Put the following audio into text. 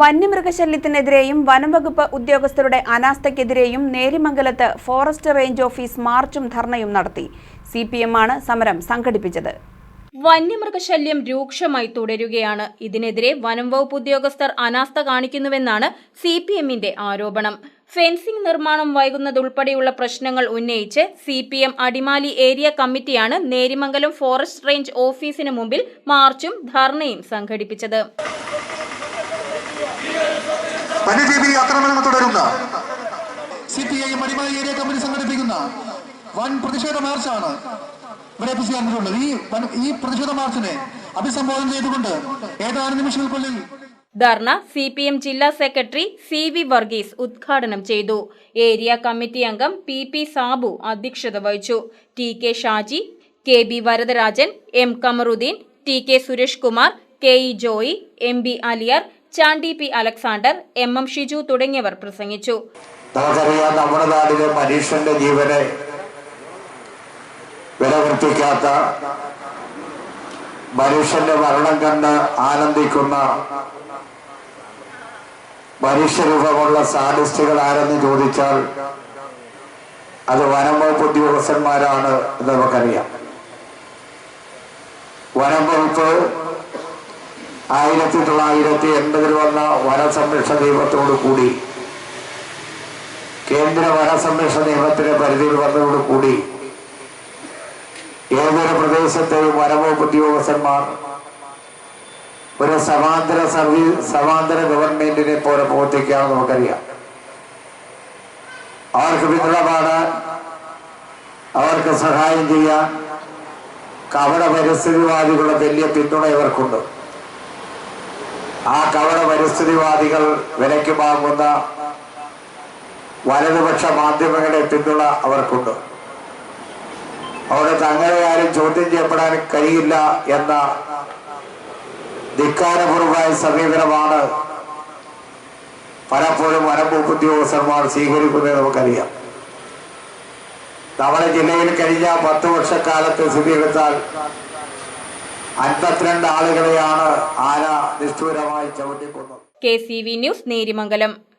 വന്യമൃഗശല്യത്തിനെതിരെയും വനംവകുപ്പ് ഉദ്യോഗസ്ഥരുടെ അനാസ്ഥയ്ക്കെതിരെയും നേരിമംഗലത്ത് ഫോറസ്റ്റ് റേഞ്ച് ഓഫീസ് മാർച്ചും ധർണയും നടത്തി. സി പി ആണ് സമരം സംഘടിപ്പിച്ചത്. വന്യമൃഗശല്യം രൂക്ഷമായി തുടരുകയാണ്. ഇതിനെതിരെ വനംവകുപ്പ് ഉദ്യോഗസ്ഥർ അനാസ്ഥ കാണിക്കുന്നുവെന്നാണ് സി പി എമ്മിന്റെ ആരോപണം. ഫെൻസിംഗ് നിർമ്മാണം വൈകുന്നതുൾപ്പെടെയുള്ള പ്രശ്നങ്ങൾ ഉന്നയിച്ച് C P M Adimali area കമ്മിറ്റിയാണ് നേരിമംഗലം ഫോറസ്റ്റ് റേഞ്ച് ഓഫീസിന് മുമ്പിൽ മാർച്ചും ധർണയും സംഘടിപ്പിച്ചത്. വന്യജീവി ആക്രമണങ്ങൾ തുടരുന്ന. C P I area committee സംഘടിപ്പിക്കുന്ന വൻ പ്രതിഷേധ മാർച്ചാണ് ഇവിടെ എത്തിച്ചേർന്നിട്ടുള്ളത് ഈ ഈ പ്രതിഷേധ മാർച്ചിനെ അഭിസംബോധന ചെയ്തുകൊണ്ട് ഏതാനും നിമിഷങ്ങൾക്കുള്ളിൽ ധർണ സി പി എം ജില്ലാ സെക്രട്ടറി സി വി വർഗീസ് ഉദ്ഘാടനം ചെയ്തു. ഏരിയ കമ്മിറ്റി അംഗം പി പി സാബു അധ്യക്ഷത വഹിച്ചു. T K Shaji K B Varadarajan M Kamaruddin T K Suresh Kumar K E Joy M B Aliyar Chandy P Alexander M M Shiju തുടങ്ങിയവർ പ്രസംഗിച്ചു. നമുക്കറിയാം നമ്മുടെ നാടിലെ മനുഷ്യന്റെ ജീവനെ വിലവർത്തിക്കാത്ത മനുഷ്യന്റെ മരണം കണ്ട് ആനന്ദിക്കുന്ന മനുഷ്യരൂപമുള്ള സാഡിസ്റ്റുകൾ ആരെന്ന് ചോദിച്ചാൽ അത് വനംവകുപ്പ് ഉദ്യോഗസ്ഥന്മാരാണ് എന്ന് നമുക്കറിയാം. വനം വകുപ്പ് ആയിരത്തി തൊള്ളായിരത്തി എൺപതിൽ വന്ന വനസംരക്ഷണ നിയമത്തോടു കൂടി കേന്ദ്ര വനസംരക്ഷണ നിയമത്തിന്റെ പരിധിയിൽ വന്നതോടുകൂടി ഏതൊരു പ്രദേശത്തെയും വനവകുപ്പ് ഉദ്യോഗസ്ഥന്മാർ ഒരു സമാന്തര സർവീസ് സമാന്തര ഗവൺമെന്റിനെ പോലെ പ്രവർത്തിക്കാമെന്ന് നമുക്കറിയാം. അവർക്ക് പിന്തുണ പാടാൻ അവർക്ക് സഹായം ചെയ്യാൻ കവട പരിസ്ഥിതിവാദികളുടെ വലിയ പിന്തുണ ഇവർക്കുണ്ട്. ആ കവട പരിസ്ഥിതിവാദികൾ വിലയ്ക്ക് വാങ്ങുന്ന വലതുപക്ഷ മാധ്യമങ്ങളുടെ പിന്തുണ അവർക്കുണ്ട്. അവിടെ തങ്ങളെ ആരും ചോദ്യം ചെയ്യപ്പെടാൻ കഴിയില്ല എന്ന ധിക്കാരപൂർവമായ സമീപനമാണ് പലപ്പോഴും വനംവകുപ്പ് ഉദ്യോഗസ്ഥന്മാർ സ്വീകരിക്കുന്നത് നമുക്കറിയാം. നമ്മുടെ ജില്ലയിൽ കഴിഞ്ഞ പത്ത് വർഷക്കാലത്ത് സ്ഥിതിയെടുത്താൽ അൻപത്തിരണ്ട് ആളുകളെയാണ് ആന നിഷ്ഠൂരമായി ചവിട്ടിക്കൊന്നത്? K C V news Nerimangalam.